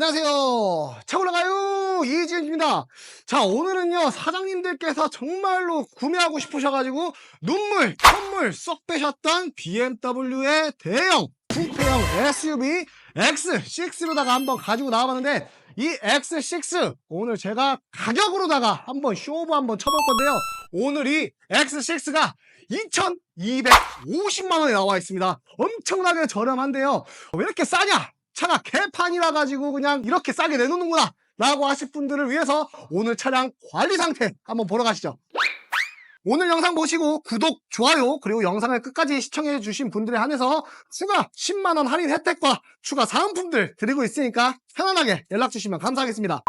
안녕하세요. 차 올라가요. 이지은입니다. 자, 오늘은요, 사장님들께서 정말로 구매하고 싶으셔가지고, 눈물, 선물 쏙 빼셨던 BMW의 대형 쿠페형 SUV X6로다가 한번 가지고 나와봤는데, 이 X6 오늘 제가 가격으로다가 한번 쇼부 한번 쳐볼 건데요. 오늘 이 X6가 2,250만 원에 나와 있습니다. 엄청나게 저렴한데요. 왜 이렇게 싸냐? 차가 개판이라 가지고 그냥 이렇게 싸게 내놓는구나 라고 하실 분들을 위해서 오늘 차량 관리 상태 한번 보러 가시죠. 오늘 영상 보시고 구독, 좋아요, 그리고 영상을 끝까지 시청해 주신 분들에 한해서 추가 10만원 할인 혜택과 추가 사은품들 드리고 있으니까 편안하게 연락 주시면 감사하겠습니다.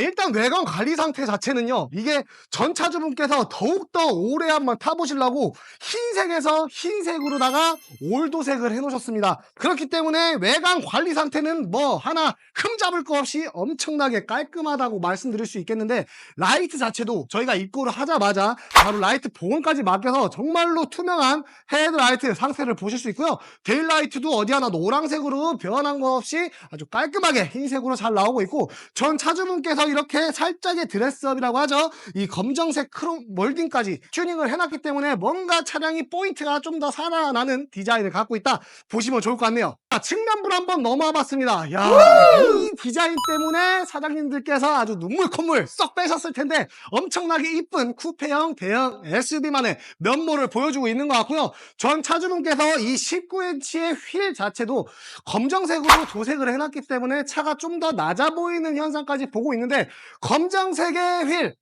일단 외관 관리 상태 자체는요 이게 전 차주분께서 더욱더 오래 한번 타보시려고 흰색에서 흰색으로다가 올도색을 해놓으셨습니다. 그렇기 때문에 외관 관리 상태는 뭐 하나 흠 잡을 거 없이 엄청나게 깔끔하다고 말씀드릴 수 있겠는데 라이트 자체도 저희가 입고를 하자마자 바로 라이트 보온까지 맡겨서 정말로 투명한 헤드라이트 상태를 보실 수 있고요. 데일라이트도 어디 하나 노란색으로 변한 거 없이 아주 깔끔하게 흰색으로 잘 나오고 있고 전 차주분께서 이렇게 살짝의 드레스업이라고 하죠. 이 검정색 크롬 몰딩까지 튜닝을 해놨기 때문에 뭔가 차량이 포인트가 좀 더 살아나는 디자인을 갖고 있다. 보시면 좋을 것 같네요. 자, 측면부로 한번 넘어와 봤습니다. 야, 이 디자인 때문에 사장님들께서 아주 눈물 콧물 쏙 빼셨을 텐데 엄청나게 이쁜 쿠페형 대형 SUV만의 면모를 보여주고 있는 것 같고요. 전 차주분께서 이 19인치의 휠 자체도 검정색으로 도색을 해놨기 때문에 차가 좀 더 낮아 보이는 현상까지 보고 있는데 검정색의 휠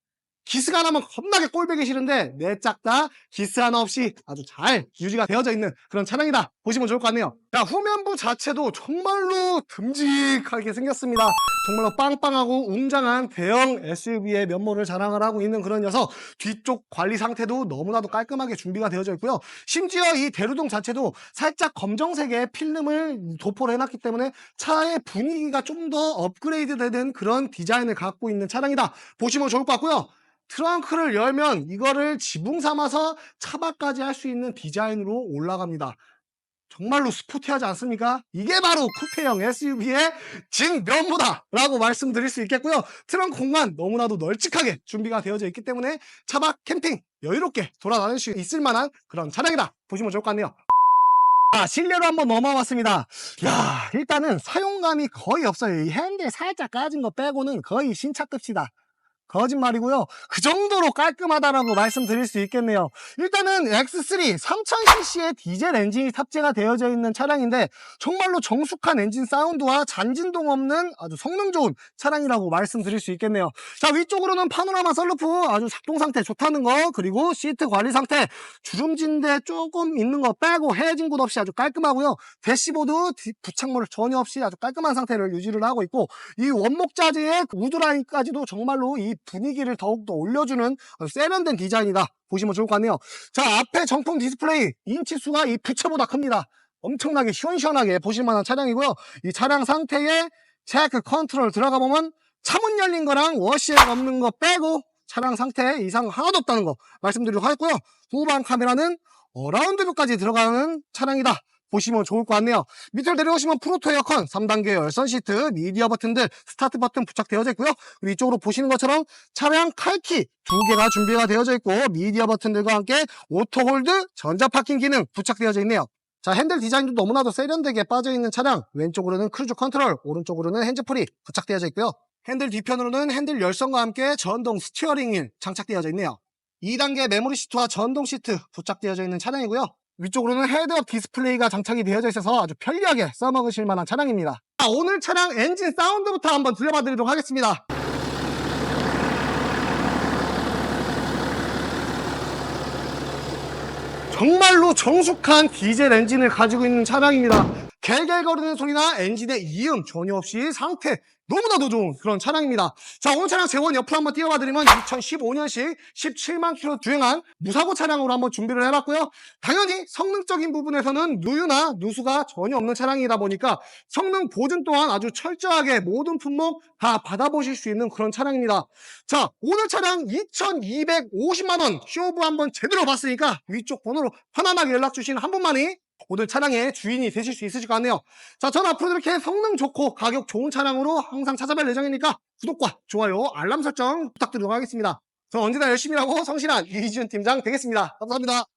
기스가 나면 겁나게 꼴보기 싫은데 내 짝 다 기스 하나 없이 아주 잘 유지가 되어져 있는 그런 차량이다. 보시면 좋을 것 같네요. 자 후면부 자체도 정말로 듬직하게 생겼습니다. 정말로 빵빵하고 웅장한 대형 SUV의 면모를 자랑을 하고 있는 그런 녀석. 뒤쪽 관리 상태도 너무나도 깔끔하게 준비가 되어져 있고요. 심지어 이 대루동 자체도 살짝 검정색의 필름을 도포를 해놨기 때문에 차의 분위기가 좀 더 업그레이드 되는 그런 디자인을 갖고 있는 차량이다. 보시면 좋을 것 같고요 트렁크를 열면 이거를 지붕 삼아서 차박까지 할 수 있는 디자인으로 올라갑니다. 정말로 스포티하지 않습니까? 이게 바로 쿠페형 SUV의 진면모다 라고 말씀드릴 수 있겠고요. 트렁크 공간 너무나도 널찍하게 준비가 되어져 있기 때문에 차박 캠핑 여유롭게 돌아다닐 수 있을 만한 그런 차량이다. 보시면 좋을 것 같네요. 자, 실내로 한번 넘어왔습니다. 야, 일단은 사용감이 거의 없어요. 이 핸들 살짝 까진 거 빼고는 거의 신차급이다. 거짓말이고요. 그 정도로 깔끔하다라고 말씀드릴 수 있겠네요. 일단은 X3 3000cc의 디젤 엔진이 탑재가 되어져 있는 차량인데 정말로 정숙한 엔진 사운드와 잔진동 없는 아주 성능 좋은 차량이라고 말씀드릴 수 있겠네요. 자 위쪽으로는 파노라마 썰루프 아주 작동 상태 좋다는 거 그리고 시트 관리 상태 주름진데 조금 있는 거 빼고 헤어진 곳 없이 아주 깔끔하고요. 대시보드 부착물 전혀 없이 아주 깔끔한 상태를 유지를 하고 있고 이 원목 자재의 우드라인까지도 정말로 이 분위기를 더욱더 올려주는 세련된 디자인이다. 보시면 좋을 것 같네요. 자 앞에 정품 디스플레이 인치수가 이 부채보다 큽니다. 엄청나게 시원시원하게 보실만한 차량이고요. 이 차량 상태에 체크 컨트롤 들어가 보면 차문 열린 거랑 워시에 없는 거 빼고 차량 상태 이상 하나도 없다는 거 말씀드리도록 하겠고요. 후방 카메라는 어라운드뷰까지 들어가는 차량이다 보시면 좋을 것 같네요. 밑으로 내려오시면 프로토 에어컨, 3단계 열선 시트, 미디어 버튼 들, 스타트 버튼 부착되어져 있고요. 그리고 이쪽으로 보시는 것처럼 차량 칼키 두 개가 준비가 되어져 있고 미디어 버튼들과 함께 오토 홀드, 전자 파킹 기능 부착되어져 있네요. 자 핸들 디자인도 너무나도 세련되게 빠져있는 차량 왼쪽으로는 크루즈 컨트롤 오른쪽으로는 핸즈프리 부착되어져 있고요 핸들 뒤편으로는 핸들 열선과 함께 전동 스티어링 휠 장착되어져 있네요 2단계 메모리 시트와 전동 시트 부착되어져 있는 차량이고요 위쪽으로는 헤드업 디스플레이가 장착이 되어져 있어서 아주 편리하게 써먹으실 만한 차량입니다. 자, 오늘 차량 엔진 사운드부터 한번 들려봐 드리도록 하겠습니다. 정말로 정숙한 디젤 엔진을 가지고 있는 차량입니다 갤갤거리는 소리나 엔진의 이음 전혀 없이 상태 너무나도 좋은 그런 차량입니다. 자, 오늘 차량 재원 옆으로 한번 띄워봐 드리면 2015년식 17만 킬로 주행한 무사고 차량으로 한번 준비를 해놨고요. 당연히 성능적인 부분에서는 누유나 누수가 전혀 없는 차량이다 보니까 성능 보증 또한 아주 철저하게 모든 품목 다 받아보실 수 있는 그런 차량입니다. 자, 오늘 차량 2,250만원 쇼부 한번 제대로 봤으니까 위쪽 번호로 편안하게 연락 주신 한 분만이 오늘 차량의 주인이 되실 수 있으실 것 같네요. 자, 전 앞으로 이렇게 성능 좋고 가격 좋은 차량으로 항상 찾아뵐 예정이니까 구독과 좋아요, 알람 설정 부탁드리도록 하겠습니다. 저는 언제나 열심히 하고 성실한 이지훈 팀장 되겠습니다. 감사합니다.